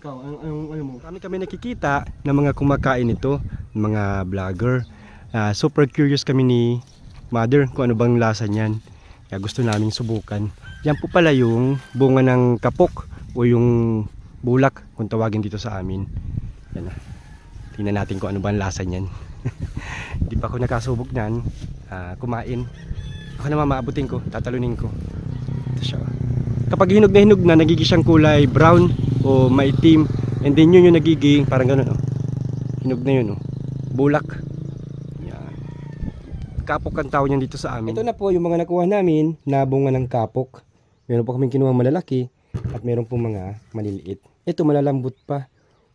Ikaw, anong, anong, ano mo? Kami kami nakikita ng mga kumakain nito, mga vlogger. Ah, super curious kami ni Mother kung ano bang lasa niyan. Kaya gusto naming subukan. Yan po pala yung bunga ng kapok o yung bulak kung tawagin dito sa amin. Yan na. Tingnan natin kung ano ba ang lasa niyan. Hindi pa ako nakasubok niyan. Ah, kumain. Ako naman maabutin ko, tatalunin ko. Ito siya. Kapag hinog na hinog na, nagiging siyang kulay brown o maitim. And then yun yung nagiging, parang ganun oh. Hinog na yun oh. Bulak. Yan. Kapok ang tawag niyan dito sa amin. Ito na po yung mga nakuha namin na bunga ng kapok. Meron po kaming kinuha malalaki at meron po mga maliliit. Ito malalambot pa,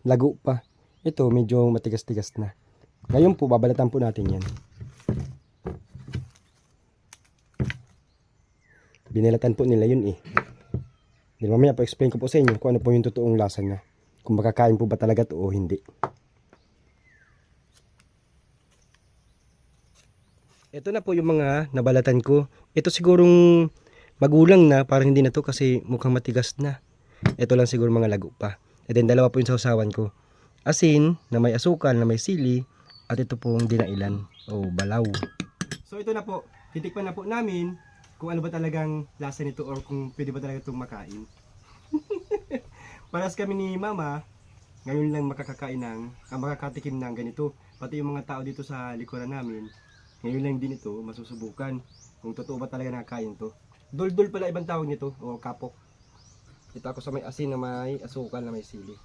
lago pa. Ito medyo matigas-tigas na. Ngayon po, babalatan po natin yan. Binalatan po nila yun eh. Then mamaya po explain ko po sa inyo kung ano po yung totoong lasa niya. Kung makakain po ba talaga to o hindi. Ito na po yung mga nabalatan ko. Ito sigurong magulang na, parang hindi na to kasi mukhang matigas na. Ito lang siguro mga lago pa. And then dalawa po yung sausawan ko. Asin na may asukal, na may sili, at ito pong dinailan o balaw. So ito na po, titikpan na po namin kung ano ba talagang lasa nito or kung pwede ba talaga itong makain. Paras kami ni Mama, ngayon lang makakakain ng, ah, makakatikim ng ganito. Pati yung mga tao dito sa likuran namin, ngayon lang din ito masusubukan kung totoo ba talaga nakakain to. Dol-dol pala ibang tawag nito o kapok. Ito ako sa may asin na may asukal na may sili.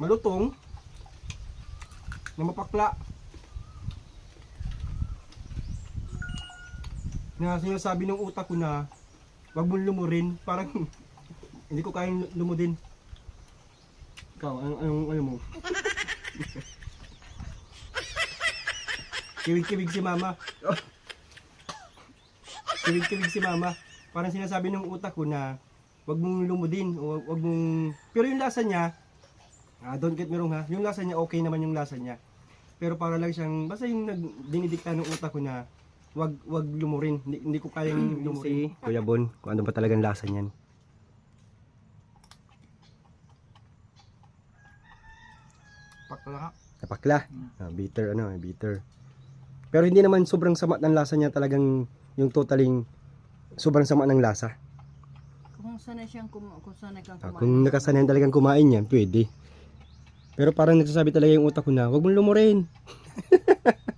Malutong na mapakla na sinasabi ng utak ko na wag mong lumurin. Parang hindi ko kayang lumudin. Ikaw anong anong ano mo? Kiwig-kiwig si mama. Kiwig-kiwig si mama. Parang sinasabi ng utak ko na wag mong lumudin o wag, wag mong pero yung lasa niya ah, don't get me wrong ha? Yung lasa niya okay naman yung lasa niya. Pero para lang siyang basta yung nag dinidikta ng utak ko na wag wag lumurin. Hindi, hindi ko kayang lumurin. si Kuya Bon kung ano ba talagang lasa niyan. Pakla. napakla ah, bitter ano eh, bitter. Pero hindi naman sobrang sama ng lasa niya talagang yung totaling sobrang sama ng lasa. Kung sanay siyang kum kung sanay kang Ah, kumain. kung nakasanayan talagang kumain yan pwede. Pero parang nagsasabi talaga yung utak ko na wag mong lumurin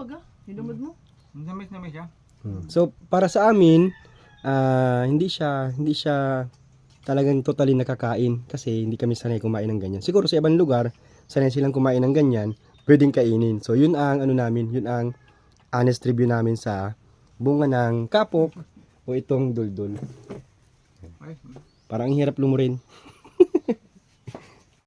baga. Hinumod mo. Namis namis siya. Hmm. So para sa amin, ah, hindi siya hindi siya talagang totally nakakain kasi hindi kami sanay kumain ng ganyan. Siguro sa ibang lugar, sanay silang kumain ng ganyan, pwedeng kainin. So yun ang ano namin, yun ang honest review namin sa bunga ng kapok o itong duldul. Ay, Parang ang hirap lumurin.